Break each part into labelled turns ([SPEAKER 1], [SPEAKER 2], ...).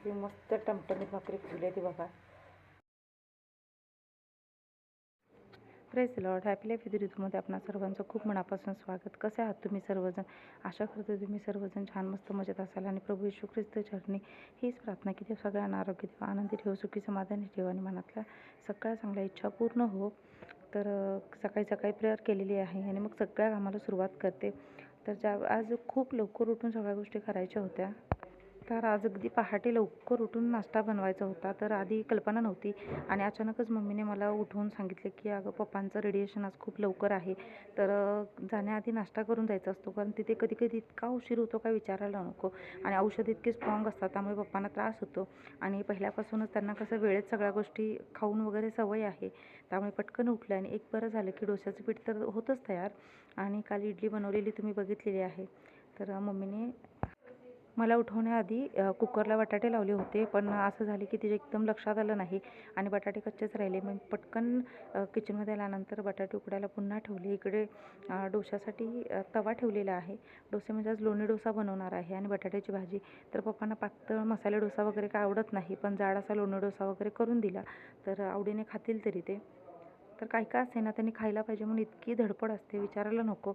[SPEAKER 1] कसली मस्त टमटमीत भाकरी फुगली आहे ती बघा. Press lord happy life with ऋतूमध्ये आपणा सर्वांचं खूप मनापासून स्वागत. कसे आहात तुम्ही सर्वजण? आशा करतो तुम्ही सर्वजण छान मस्त मजेत असाल आणि प्रभू येशू ख्रिस्त चरणी हीच प्रार्थना की ते सगळ्यांना आरोग्य देवा आनंदी ठेव सुखी समाधानी ठेवा आणि मनातल्या सगळ्या चांगल्या इच्छा पूर्ण हो. तर सकाळी सकाळी प्रेयर केलेली आहे आणि मग सगळ्या कामाला सुरुवात करते. तर ज्या आज खूप लवकर उठून सगळ्या गोष्टी करायच्या होत्या. तर आज अगदी पहाटे लवकर उठून नाश्ता बनवायचा होता. तर आधी कल्पना नव्हती आणि अचानकच मम्मीने मला उठवून सांगितले की अगं पप्पांचं रेडिएशन आज खूप लवकर आहे. तर जाण्याआधी नाश्ता करून जायचा असतो. कारण तिथे कधी कधी इतका उशीर होतो काय विचारायला नको. आणि औषध इतके स्ट्रॉंग असतात त्यामुळे पप्पांना त्रास होतो. आणि पहिल्यापासूनच त्यांना कसं वेळेत सगळ्या गोष्टी खाऊन वगैरे सवय आहे. त्यामुळे पटकन उठलं आणि एक बरं झालं की डोश्याचं पीठ तर होतंच तयार. आणि काल इडली बनवलेली तुम्ही बघितलेली आहे. तर मम्मीने मला उठवण्याआधी कुकरला बटाटे लावले होते पण असं झाले की तिचे एकदम लक्षात आलं नाही आणि बटाटे कच्चेच राहिले. मग पटकन किचनमध्ये आल्यानंतर बटाटे उकडायला पुन्हा ठेवले. इकडे डोशासाठी तवा ठेवलेला आहे. डोसे म्हणजे आज लोणी डोसा बनवणार आहे आणि बटाट्याची भाजी. तर पप्पांना पातळ मसाले डोसा वगैरे काय आवडत नाही पण जाड असा लोणी डोसा वगैरे करून दिला. तर आवडीने खातील तरी ते. तर काय काय असे ना त्यांनी खायला पाहिजे म्हणून इतकी धडपड असते विचारायला नको.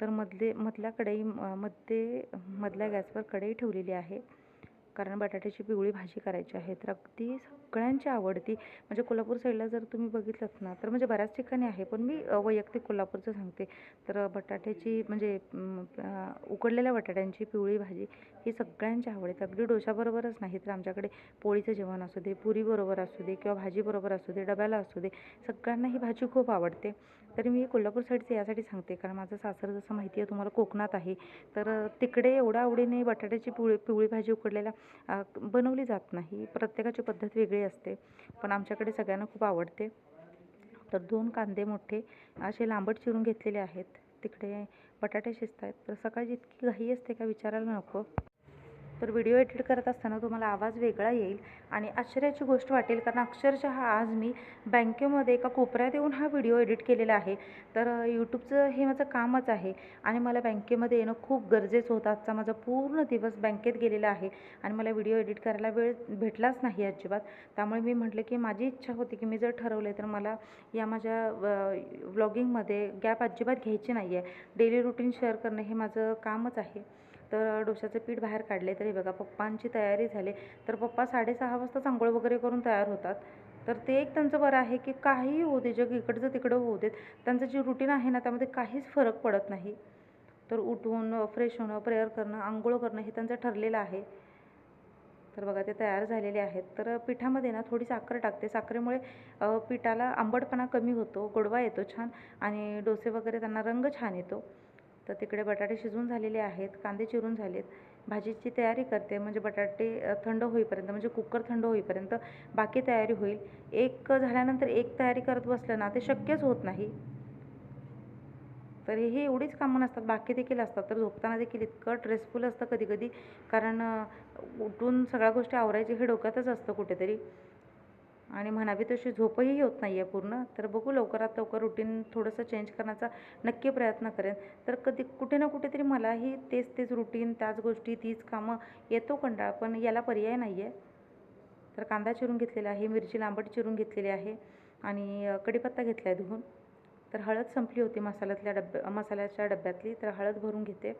[SPEAKER 1] तर मधले मधल्या कढई म- मध्ये मधल्या गॅसवर कढई ठेवलेली आहे. कारण बटाट्याची पिवळी भाजी करायची आहे. तर अगदी सगळ्यांची आवडती म्हणजे कोल्हापूर साईडला जर तुम्ही बघितलंत ना तर म्हणजे बऱ्याच ठिकाणी आहे. पण मी वैयक्तिक कोल्हापूरचं सांगते. तर बटाट्याची म्हणजे उकडलेल्या बटाट्यांची पिवळी भाजी ही सगळ्यांची आवड आहे अगदी डोशाबरोबरच नाही तर आमच्याकडे पोळीचं जेवण असू दे पुरीबरोबर असू दे किंवा भाजीबरोबर असू दे डब्याला असू दे सगळ्यांना ही भाजी खूप आवडते. तरी मी कोल्हापूर साईडचं यासाठी सांगते कारण माझं सासर जसं माहिती आहे तुम्हाला कोकणात आहे तर तिकडे एवढ्या आवडीने बटाट्याची पिवळी पिवळी भाजी उकडलेल्या बनवली जात नाही. प्रत्येकाची पद्धत वेगळी असते पण आमच्याकडे सगळ्यांना खूप आवडते. तर दोन कांदे मोठे असे लांबट चिरून घेतलेले आहेत. तिकडे बटाटे शिजत आहेत तर सकाळची इतकी घाई असते का विचारायला नको. तर व्हिडिओ एडिट करत असताना तुम्हाला आवाज वेगळा येईल आणि आश्चर्याची गोष्ट वाटेल कारण अक्षरशः आज मी बँकेमध्ये एका कोपऱ्यात येऊन हा व्हिडिओ एडिट केलेला आहे. तर यूट्यूबचं हे माझं कामच आहे आणि मला बँकेमध्ये येणं खूप गरजेचं होतं. आजचा माझा पूर्ण दिवस बँकेत गेलेला आहे आणि मला व्हिडिओ एडिट करायला वेळ भेटलाच नाही अजिबात. त्यामुळे मी म्हटलं की माझी इच्छा होती की मी जर ठरवलं तर मला या माझ्या व्लॉगिंगमध्ये गॅप अजिबात घ्यायची नाही आहे डेली रुटीन शेअर करणं हे माझं कामच आहे. तर डोशाचं पीठ बाहेर काढले तरी बघा पप्पांची तयारी झाली. तर पप्पा साडेसहा वाजता आंघोळ वगैरे करून तयार होतात. तर ते एक त्यांचं बरं आहे की काहीही होऊ दे जग इकडचं तिकडं होऊ देत त्यांचं जे रुटीन आहे ना त्यामध्ये काहीच फरक पडत नाही. तर उठून फ्रेश होणं प्रेयर करणं आंघोळ करणं हे त्यांचं ठरलेलं आहे. तर बघा ते तयार झालेले आहेत. तर पिठामध्ये ना थोडी साखर टाकते. साखरेमुळे पिठाला आंबटपणा कमी होतो गोडवा येतो छान आणि डोसे वगैरे त्यांना रंग छान येतो. तर तिकडे बटाटे शिजून झालेले आहेत कांदे चिरून झालेत. भाजीची तयारी करते म्हणजे बटाटे थंड होईपर्यंत म्हणजे कुकर थंड होईपर्यंत बाकी तयारी होईल. एक झाल्यानंतर एक तयारी करत बसलं ना ते शक्यच होत नाही. तर हे एवढीच कामं नसतात बाकी देखील असतात. तर झोपताना देखील इतकं स्ट्रेसफुल असतं कधी कधी कारण उठून सगळ्या गोष्टी आवरायची हे डोक्यातच असतं कुठेतरी. आणि म्हणावी तशी झोपही होत नाही आहे पूर्ण. तर बघू लवकरात लवकर रुटीन थोडंसं चेंज करण्याचा नक्की प्रयत्न करेन. तर कधी कुठे ना कुठेतरी मलाही तेच तेच रुटीन त्याच गोष्टी तीच कामं येतो कंटाळा पण याला पर्याय नाही आहे तर कांदा चिरून घेतलेला आहे मिरची लांबट चिरून घेतलेली आहे आणि कढीपत्ता घेतला आहे धुवून. तर हळद संपली होती मसाल्यातल्या डब्या मसाल्याच्या डब्यातली तर हळद भरून घेते.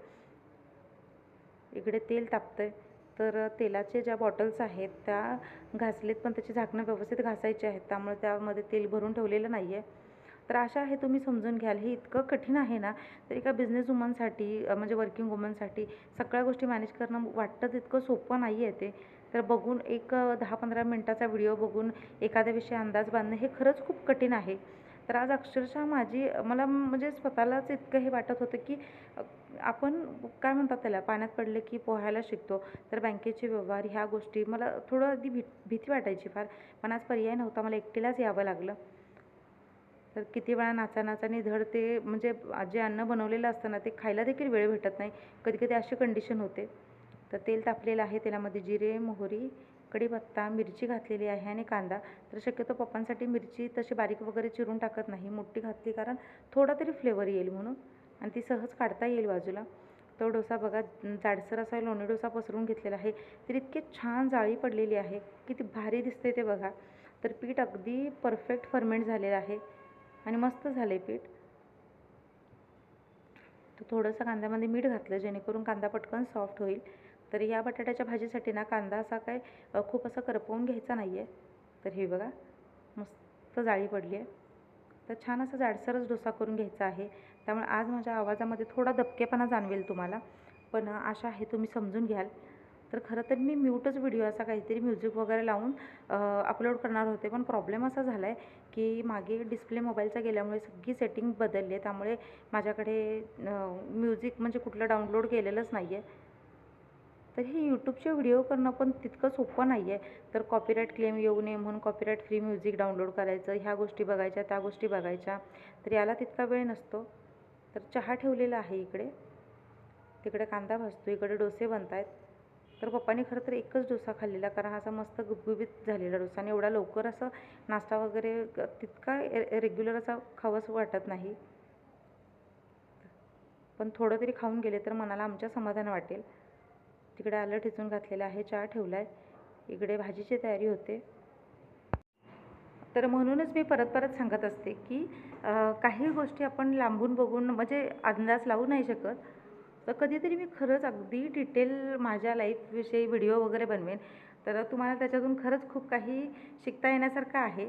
[SPEAKER 1] इकडे तेल तापतंय. तर तेलाचे ज्या बॉटल्स आहेत त्या घासलेत पण त्याची झाकणं व्यवस्थित घासायची आहेत त्यामुळे त्यामध्ये तेल भरून ठेवलेलं नाही आहे तर अशा आहे तुम्ही समजून घ्याल. हे इतकं कठीण आहे ना तर एका बिझनेस वुमनसाठी म्हणजे वर्किंग वुमनसाठी सगळ्या गोष्टी मॅनेज करणं वाटतं तितकं सोपं नाही आहे ते. तर बघून एक दहा पंधरा मिनटाचा व्हिडिओ बघून एखाद्या विषयी अंदाज बांधणं हे खरंच खूप कठीण आहे. तर आज अक्षरशः माझी मला म्हणजे स्वतःलाच इतकं हे वाटत होतं की आपण काय म्हणतात त्याला पाण्यात पडले की पोहायला शिकतो. तर बँकेचे व्यवहार ह्या गोष्टी मला थोडं आधी भी भीती वाटायची फार. पण आज पर्याय नव्हता मला एकटीलाच यावं लागलं. तर किती वेळा नाचा नाचाने धड ते म्हणजे जे अन्न बनवलेलं असतं ना ते खायला देखील वेळ भेटत नाही. कधी कधी अशी कंडिशन होते. तर तेल तापलेलं आहे तेलामध्ये जिरे मोहरी कढीपत्ता मिरची घातलेली आहे आणि कांदा. तर शक्यतो पप्पांसाठी मिरची तशी बारीक वगैरे चिरून टाकत नाही. मोठी घातली कारण थोडा तरी फ्लेवर येईल म्हणून. आणि ती सहज काढता येईल बाजूला. तो डोसा बघा जाडसर असा लोणी डोसा पसरून घेतलेला आहे. तर इतकी छान जाळी पडलेली आहे. किती भारी दिसते ते बघा. तर पीठ अगदी परफेक्ट फर्मेंट झालेलं आहे. आणि मस्त झालं आहे पीठ. तर थोडंसं कांद्यामध्ये मीठ घातलं जेणेकरून कांदा पटकन सॉफ्ट होईल. तर या बटाट्याच्या भाजीसाठी ना कांदा असा काय खूप असा करपवून घ्यायचा नाही आहे तर हे बघा मस्त जाळी पडली आहे. तर छान असा जाडसरच डोसा करून घ्यायचा आहे. त्यामुळे आज माझ्या आवाजामध्ये थोडा दबकेपणा जाणवेल तुम्हाला. पण आशा आहे तुम्ही समजून घ्याल. तर खरं तर मी म्यूटच व्हिडिओ असा काहीतरी म्युझिक वगैरे लावून अपलोड करणार होते. पण प्रॉब्लेम असा झाला आहे की मागे डिस्प्ले मोबाईलचा गेल्यामुळे सगळी सेटिंग बदलली आहे. त्यामुळे माझ्याकडे म्युझिक म्हणजे कुठलं डाउनलोड केलेलंच नाही आहे तर हे यूट्यूबचे व्हिडिओ करणं पण तितकं सोपं नाही आहे तर कॉपीराईट क्लेम येऊ नये म्हणून कॉपीराईट फ्री म्युझिक डाउनलोड करायचं ह्या गोष्टी बघायच्या त्या गोष्टी बघायच्या. तर याला तितका वेळ नसतो. तर चहा ठेवलेला आहे इकडे. तिकडे कांदा भाजतो इकडे डोसे बनत आहेत तर पप्पाने खरं तर एकच डोसा खाल्लेला कारण हा असा मस्त गुबगुबीत झालेला डोसा आणि एवढा लवकर असं नाश्ता वगैरे तितका रेग्युलर असा खावंसं वाटत नाही. पण थोडं तरी खाऊन गेले तर मनाला आमच्या समाधान वाटेल. तिकडे आलं ठिचून घातलेलं आहे चहा ठेवला आहे इकडे भाजीची तयारी होते. तर म्हणूनच मी परत परत सांगत असते की काही गोष्टी आपण लांबून बघून म्हणजे अंदाज लावू नाही शकत. तर कधीतरी मी खरंच अगदी डिटेल माझ्या लाईफविषयी व्हिडिओ वगैरे बनवेन. तर तुम्हाला त्याच्यातून खरंच खूप काही शिकता येण्यासारखं आहे.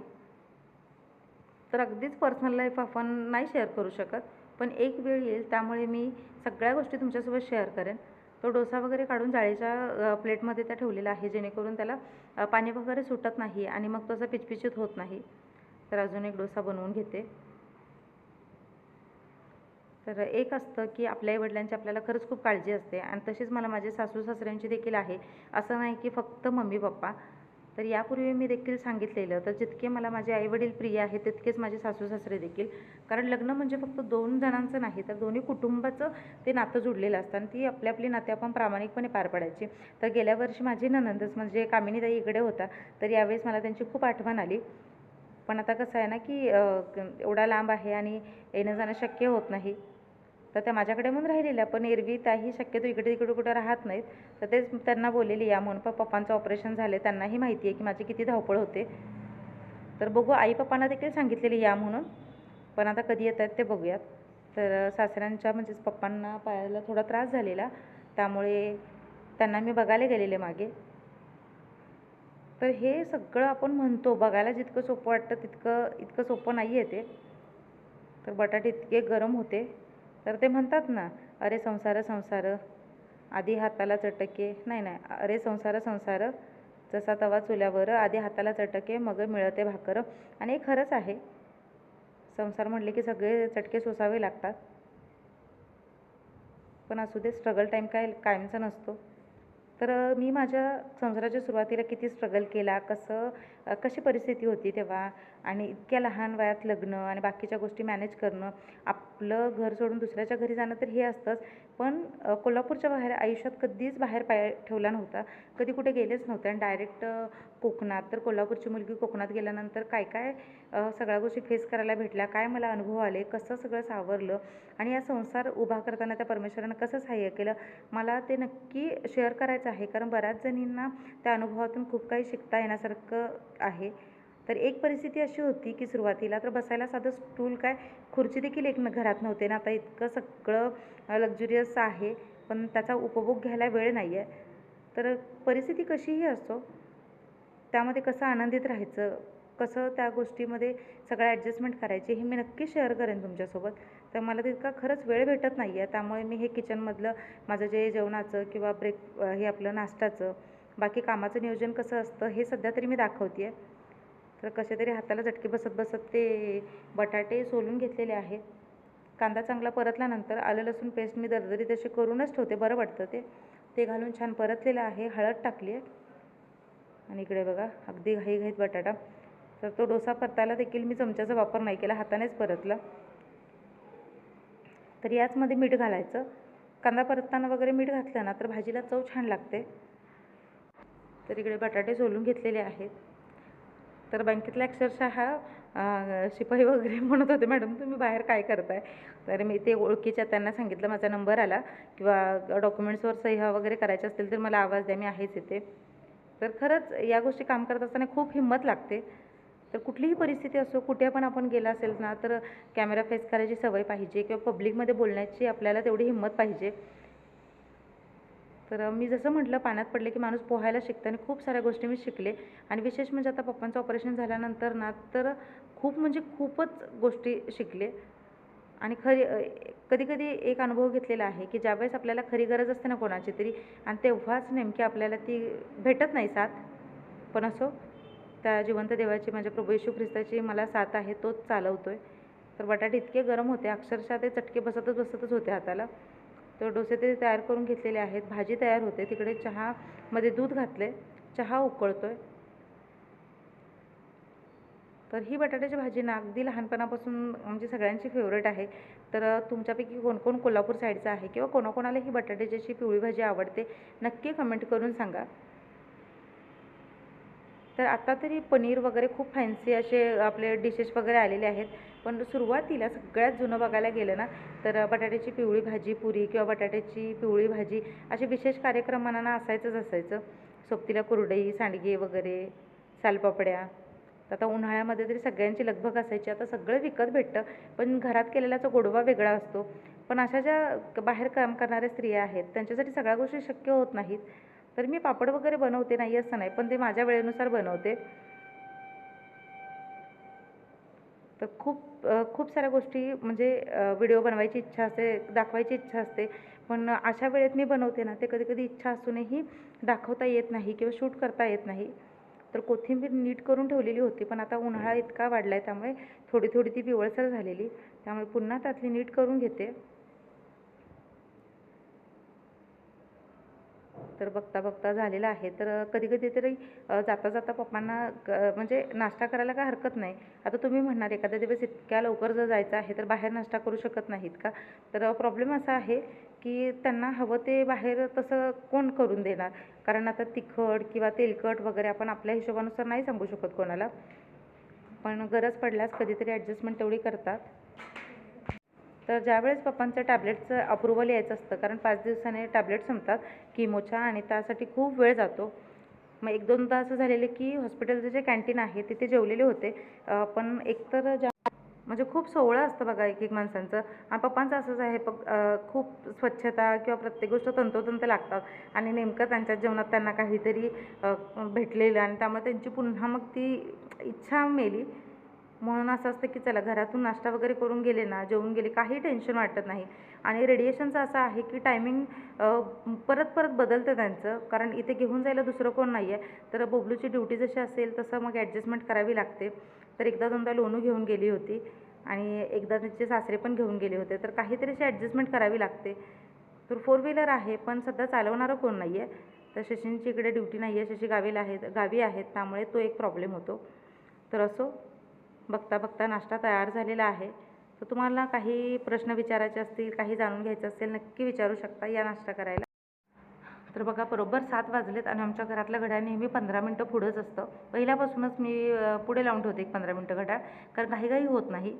[SPEAKER 1] तर अगदीच पर्सनल लाईफ आपण नाही शेअर करू शकत. पण एक वेळ येईल त्यामुळे मी सगळ्या गोष्टी तुमच्यासोबत शेअर करेन. तो डोसा वगैरे काढून जाळीच्या प्लेटमध्ये त्या ठेवलेला आहे जेणेकरून त्याला पाणी वगैरे सुटत नाही आणि मग तसं पिचपिचीत होत नाही. तर अजून एक डोसा बनवून घेते. तर एक असतं की आपल्या वडिलांची आपल्याला खरंच खूप काळजी असते. आणि तशीच मला माझे सासू सासऱ्यांची देखील आहे. असं नाही की फक्त मम्मी पप्पा तर यापूर्वी मी देखील सांगितलेलं तर जितके मला माझे आईवडील प्रिय आहेत तितकेच माझे सासू सासरे देखील. कारण लग्न म्हणजे फक्त दोन जणांचं नाही तर दोन्ही कुटुंबाचं ते नातं जुडलेलं असतं आणि ती आपली आपली नाते आपण प्रामाणिकपणे पार पाडायची. तर गेल्या वर्षी माझी ननंदच म्हणजे कामिनीताई इकडे होता तर यावेळेस मला त्यांची खूप आठवण आली. पण आता कसं आहे ना की एवढा लांब आहे आणि येणं जाणं शक्य होत नाही. तर त्या माझ्याकडे म्हणून राहिलेल्या पण एरवी त्याही शक्यतो इकडे तिकडे कुठं राहत नाहीत. तर तेच त्यांना बोललेली या म्हणून पण पप्पांचं ऑपरेशन झाले त्यांनाही माहिती आहे की माझी किती धावपळ होते. तर बघू आई पप्पांना देखील सांगितलेली या म्हणून. पण आता कधी येत आहेत ते बघूयात. तर सासऱ्यांच्या म्हणजेच पप्पांना पायाला थोडा त्रास झालेला. त्यामुळे त्यांना मी बघायला गेलेले मागे. तर हे सगळं आपण म्हणतो बघायला जितकं सोपं वाटतं तितकं इतकं सोपं नाही आहे ते. तर बटाटे इतके गरम होते. तर ते म्हणतात ना अरे संसार संसार आधी हाताला चटके. नाही नाही अरे संसार संसार जसा तवा चुल्यावर आधी हाताला चटके मग मिळते भाकर. आणि हे खरंच आहे. संसार म्हणले की सगळे चटके सोसावे लागतात. पण असू दे स्ट्रगल टाईम काय कायमचा नसतो. तर मी माझ्या संसाराच्या सुरुवातीला किती स्ट्रगल केला कसं कशी परिस्थिती होती तेव्हा? आणि इतक्या लहान वयात लग्न आणि बाकीच्या गोष्टी मॅनेज करणं आपलं घर सोडून दुसऱ्याच्या घरी जाणं तर हे असतंच. पण कोल्हापूरच्या बाहेर आयुष्यात कधीच बाहेर पाय ठेवला नव्हता. कधी कुठे गेलेच नव्हते. आणि डायरेक्ट कोकणात तर कोल्हापूरची मुलगी कोकणात गेल्यानंतर काय काय सगळ्या गोष्टी फेस करायला भेटल्या? काय मला अनुभव आले? कसं सगळं सावरलं? आणि या संसार उभा करताना त्या परमेश्वरानं कसं सहाय्य केलं? मला ते नक्की शेअर करायचं आहे. कारण बऱ्याच जणींना त्या अनुभवातून खूप काही शिकता येण्यासारखं आहे. तर एक परिस्थिती अशी होती की सुरुवातीला तर बसायला साधं स्टूल काय खुर्ची देखील एक न घरात नव्हते ना. आता इतकं सगळं लक्झुरियस आहे पण त्याचा उपभोग घ्यायला वेळ नाही आहे तर परिस्थिती कशीही असो त्यामध्ये कसं आनंदित राहायचं कसं त्या गोष्टीमध्ये सगळं ॲडजस्टमेंट करायची हे मी नक्की शेअर करेन तुमच्यासोबत. तर मला तितका खरंच वेळ भेटत नाही आहे त्यामुळे मी हे किचनमधलं माझं जे जेवणाचं किंवा ब्रेक हे आपलं नाश्त्याचं बाकी कामाचं नियोजन कसं असतं हे सध्या तरी मी दाखवते आहे तर कसे तरी हाताला झटके बसत बसत ते बटाटे सोलून घेतलेले आहेत. कांदा चांगला परतल्यानंतर आलं लसूण पेस्ट मी दरदरी तशी करूनच ठेवते बरं वाटतं ते. ते घालून छान परतलेलं आहे हळद टाकली आहे आणि इकडे बघा अगदी घाईघाईत बटाटा. तर तो डोसा परतायला देखील मी चमच्याचा वापर नाही केला हातानेच परतला. तर याचमध्ये मीठ घालायचं. कांदा परतताना वगैरे मीठ घातलं ना तर भाजीला चव छान लागते. तर इकडे बटाटे सोलून घेतलेले आहेत. तर बँकेतला अक्षरशः हा शिपाई वगैरे म्हणत होते मॅडम तुम्ही बाहेर काय करताय? तर मी ते ओळखीच्या त्यांना सांगितलं माझा नंबर आला किंवा डॉक्युमेंट्सवर सह्या वगैरे करायच्या असतील तर मला आवाज द्या मी आहेच इथे. तर खरंच या गोष्टी काम करत असताना खूप हिंमत लागते. तर कुठलीही परिस्थिती असो कुठे पण आपण गेला असेल ना तर कॅमेरा फेस करायची सवय पाहिजे किंवा पब्लिकमध्ये बोलण्याची आपल्याला तेवढी हिंमत पाहिजे. तर मी जसं म्हटलं पाण्यात पडले की माणूस पोहायला शिकतं आणि खूप साऱ्या गोष्टी मी शिकले. आणि विशेष म्हणजे आता पप्पांचं ऑपरेशन झाल्यानंतर ना तर खूप म्हणजे खूपच गोष्टी शिकले. आणि खरी कधी कधी एक अनुभव घेतलेला आहे की ज्यावेळेस आपल्याला खरी गरज असते ना कोणाची तरी आणि तेव्हाच नेमकी आपल्याला ती भेटत नाही साथ. पण असो त्या जिवंत देवाची माझ्या प्रभू येशू ख्रिस्ताची मला साथ आहे तोच चालवतो आहे तर बटाटे इतके गरम होते अक्षरशः ते चटके बसतच बसतच होते हाताला. तर डोसे ते तयार करून घेतलेले आहेत. भाजी तयार होते. तिकडे चहामध्ये दूध घातले चहा उकळतो आहे तर ही बटाट्याची भाजी ना अगदी लहानपणापासून म्हणजे सगळ्यांची फेवरेट आहे. तर तुमच्यापैकी कोण कोण कोल्हापूर साईडचं आहे किंवा कोणाकोणाला ही बटाट्याची पिवळी भाजी आवडते नक्की कमेंट करून सांगा. तर आता तरी पनीर वगैरे खूप फॅन्सी असे आपले डिशेस वगैरे आलेले आहेत. पण सुरुवातीला सगळ्यात जुनं बघायला गेलं ना तर बटाट्याची पिवळी भाजी पुरी किंवा बटाट्याची पिवळी भाजी असे विशेष कार्यक्रमांना असायचंच असायचं. सोबतीला कुरडई सांडगे वगैरे सालपापड्या. तर आता उन्हाळ्यामध्ये तरी सगळ्यांची लगबग असायची. आता सगळं विकत भेटतं पण घरात केलेल्याचा गोडवा वेगळा असतो. पण अशा ज्या बाहेर काम करणाऱ्या स्त्रिया आहेत त्यांच्यासाठी सगळ्या गोष्टी शक्य होत नाहीत. तर मी पापड वगैरे बनवते नाही असं नाही पण ते माझ्या वेळेनुसार बनवते. तर खूप खूप साऱ्या गोष्टी म्हणजे व्हिडिओ बनवायची इच्छा असते दाखवायची इच्छा असते. पण अशा वेळेत मी बनवते ना ते कधी कधी इच्छा असूनही दाखवता येत नाही किंवा शूट करता येत नाही. तर कोथिंबीर नीट करून ठेवलेली होती पण आता उन्हाळा इतका वाढला आहे त्यामुळे थोडी थोडी ती पिवळसर झालेली. त्यामुळे पुन्हा त्यातली नीट करून घेते. तर बघता बघता झालेलं आहे. तर कधी कधी तरी जाता जाता पप्पांना क- म्हणजे नाश्ता करायला काय हरकत नाही. आता तुम्ही म्हणणार एखाद्या दिवस इतक्या लवकर जर जायचं आहे तर बाहेर नाश्ता करू शकत नाहीत का? तर प्रॉब्लेम असा आहे की त्यांना हवं ते बाहेर तसं कोण करून देणार? कारण आता तिखट किंवा तेलकट वगैरे आपण आपल्या हिशोबानुसार नाही सांगू शकत कोणाला. पण गरज पडल्यास कधीतरी ॲडजस्टमेंट तेवढी करतात. तर ज्यावेळेस पप्पांचं टॅब्लेटचं अप्रुव्हल यायचं असतं कारण पाच दिवसाने टॅब्लेट संपतात किमोच्या आणि त्यासाठी खूप वेळ जातो. मग एक दोनदा असं झालेले की हॉस्पिटलचं जे कॅन्टीन आहे तिथे जेवलेले होते. पण एकतर ज्या म्हणजे खूप सोहळं असतं बघा एक एक माणसांचं. आणि पप्पांचं असंच आहे प खूप स्वच्छता किंवा प्रत्येक गोष्ट तंतोतंत लागतात. आणि नेमकं त्यांच्या जेवणात त्यांना काहीतरी भेटलेलं आणि त्यामुळे त्यांची पुन्हा मग ती इच्छा मेली. म्हणून असं असतं की चला घरातून नाश्ता वगैरे करून गेले ना जेवून गेले काही टेन्शन वाटत नाही. आणि रेडिएशनचं असं आहे की टायमिंग परत परत बदलतं त्यांचं. कारण इथे घेऊन जायला दुसरं कोण नाही आहे तर बबलूची ड्युटी जशी असेल तसं मग ॲडजस्टमेंट करावी लागते. तर एकदा दोनदा लोणू घेऊन गेली होती. आणि एकदा त्यांचे सासरे पण घेऊन गेले होते. तर काहीतरी अशी ॲडजस्टमेंट करावी लागते. तर फोर व्हीलर आहे पण सध्या चालवणारं कोण नाही आहे तर शशींची इकडे ड्युटी नाही आहे शशी गावीला आहेत गावी आहेत. त्यामुळे तो एक प्रॉब्लेम होतो. तर असो. बघता बघता नाश्ता तयार झालेला आहे. तर तुम्हाला काही प्रश्न विचारायचे असतील काही जाणून घ्यायचं असेल नक्की विचारू शकता या नाश्ता करायला. तर बघा बरोबर सात वाजलेत आणि आमच्या घरातलं घड्याळ नेहमी पंधरा मिनटं पुढंच असतं. पहिल्यापासूनच मी पुढे लावून ठेवते एक पंधरा मिनटं घड्याळ कारण घाईघाई होत नाही.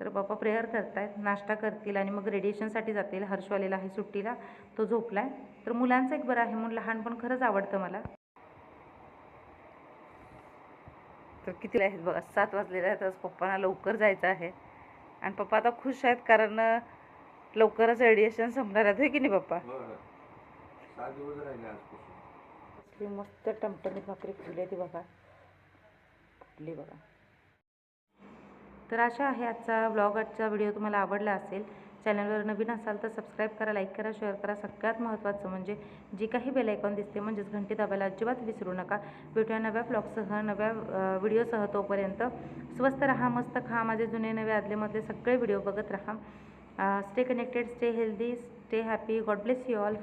[SPEAKER 1] तर बाप्पा प्रेयर करतायत नाश्ता करतील आणि मग रेडिएशनसाठी जातील. हर्षवालेला आहे सुट्टीला तो झोपला आहे तर मुलांचं एक बरं आहे म्हणून लहानपण खरंच आवडतं मला. तर कितीला आहेत बघा सात वाजलेले आहेत आज. पप्पांना लवकर जायचं आहे. आणि पप्पा आता खुश आहेत कारण लवकरच रेडिएशन संपणार आहेत होय की नाही पप्पा? मस्त टमटमीत भाकरी आहे ती बघा. फुटली बघा. तर अशा आहे आजचा ब्लॉग आजचा व्हिडिओ तुम्हाला आवडला असेल चॅनलवर नवीन असाल तर सबस्क्राईब करा लाईक करा शेअर करा. सगळ्यात महत्त्वाचं म्हणजे जी काही बेल आयकॉन दिसते म्हणजेच घंटी दाबायला अजिबात विसरू नका. भेटूया नव्या ब्लॉगसह नव्या व्हिडिओसह तोपर्यंत. स्वस्त राहा मस्त खा. माझे जुने नवे आदलेमधले सगळे व्हिडिओ बघत राहा. Stay connected stay healthy stay happy God bless you all